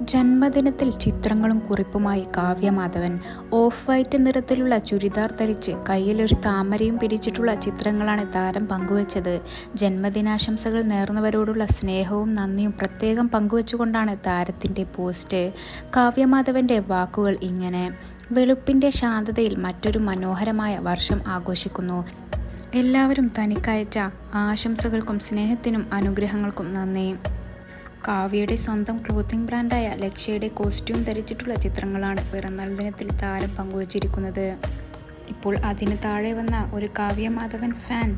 ജന്മദിനത്തിൽ ചിത്രങ്ങളും കുറിപ്പുമായി Kavya Madhavan of white നിറത്തിലുള്ള ചുരിദാർ ധരിച്ച് കയ്യിലൊരു താമരയും പിടിച്ചിട്ടുള്ള ചിത്രങ്ങളാണ് താരം പങ്കുവച്ചത്. ജന്മദിനാശംസകൾ നേർന്നവരോടുള്ള സ്നേഹവും നന്ദിയും പ്രത്യേകം പങ്കുവച്ചുകൊണ്ടാണ് താരത്തിന്റെ പോസ്റ്റ്. കാവ്യമാധവന്റെ വാക്കുകൾ ഇങ്ങനെ. വെളുപ്പിന്റെ ശാന്തതയിൽ മറ്റൊരു മനോഹരമായ വർഷം ആഘോഷിക്കുന്നു. എല്ലാവരും തനിക്കയച്ച ആശംസകൾക്കും സ്നേഹത്തിനും അനുഗ്രഹങ്ങൾക്കും നന്ദി. കാവ്യയുടെ സ്വന്തം ക്ലോത്തിംഗ് ബ്രാൻഡായ ലക്ഷ്യയുടെ കോസ്റ്റ്യൂം ധരിച്ചിട്ടുള്ള ചിത്രങ്ങളാണ് പിറന്നാൾ ദിനത്തിൽ താരം പങ്കുവച്ചിരിക്കുന്നത്. ഇപ്പോൾ അതിന് താഴെ വന്ന ഒരു കാവ്യ മാധവൻ ഫാൻ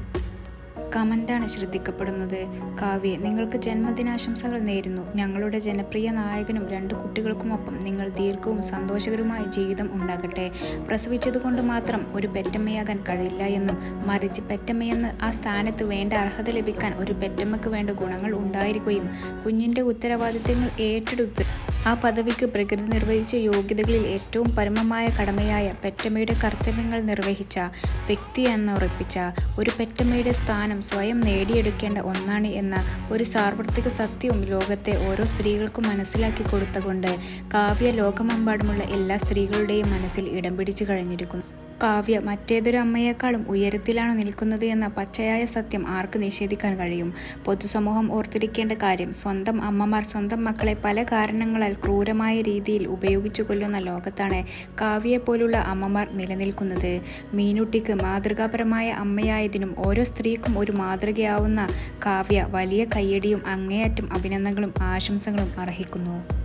കമന്റാണ് ശ്രദ്ധിക്കപ്പെടുന്നത്. കാവ്യ നിങ്ങൾക്ക് ജന്മദിനാശംസകൾ നേരുന്നു. ഞങ്ങളുടെ ജനപ്രിയ നായകനും രണ്ട് കുട്ടികൾക്കുമൊപ്പം നിങ്ങൾ ദീർഘവും സന്തോഷകരവുമായ ജീവിതം ഉണ്ടാകട്ടെ. പ്രസവിച്ചതുകൊണ്ട് മാത്രം ഒരു പെറ്റമ്മയാകാൻ കഴിയില്ല എന്നും മറിച്ച് പെറ്റമ്മയെന്ന് ആ സ്ഥാനത്ത് വേണ്ട അർഹത ലഭിക്കാൻ ഒരു പെറ്റമ്മക്ക് വേണ്ട ഗുണങ്ങൾ ഉണ്ടായിരിക്കുകയും കുഞ്ഞിന്റെ ഉത്തരവാദിത്തങ്ങൾ ഏറ്റെടുത്ത് ആ പദവിക്ക് പ്രകൃതി നിർവഹിച്ച യോഗ്യതകളിൽ ഏറ്റവും പരമമായ കടമയായ പെറ്റമ്മയുടെ കർത്തവ്യങ്ങൾ നിർവഹിച്ച വ്യക്തി എന്ന് ഉറപ്പിച്ച ഒരു പെറ്റമ്മയുടെ സ്ഥാനം സ്വയം നേടിയെടുക്കേണ്ട ഒന്നാണ് എന്ന ഒരു സാർവത്രിക സത്യവും ലോകത്തെ ഓരോ സ്ത്രീകൾക്കും മനസ്സിലാക്കി കൊടുത്തുകൊണ്ട് കാവ്യ ലോകമെമ്പാടുമുള്ള എല്ലാ സ്ത്രീകളുടെയും മനസ്സിൽ ഇടം പിടിച്ചു കഴിഞ്ഞിരിക്കുന്നു. കാവ്യ മറ്റേതൊരു അമ്മയേക്കാളും ഉയരത്തിലാണ് നിൽക്കുന്നത് എന്ന പച്ചയായ സത്യം ആർക്ക് നിഷേധിക്കാൻ കഴിയും? പൊതുസമൂഹം ഓർത്തിരിക്കേണ്ട കാര്യം സ്വന്തം അമ്മമാർ സ്വന്തം മക്കളെ പല കാരണങ്ങളാൽ ക്രൂരമായ രീതിയിൽ ഉപയോഗിച്ചു കൊല്ലുന്ന ലോകത്താണ് കാവ്യയെ അമ്മമാർ നിലനിൽക്കുന്നത്. മീനുട്ടിക്ക് മാതൃകാപരമായ അമ്മയായതിനും ഓരോ സ്ത്രീക്കും ഒരു മാതൃകയാവുന്ന കാവ്യ വലിയ കയ്യടിയും അങ്ങേയറ്റം അഭിനന്ദനങ്ങളും ആശംസകളും അർഹിക്കുന്നു.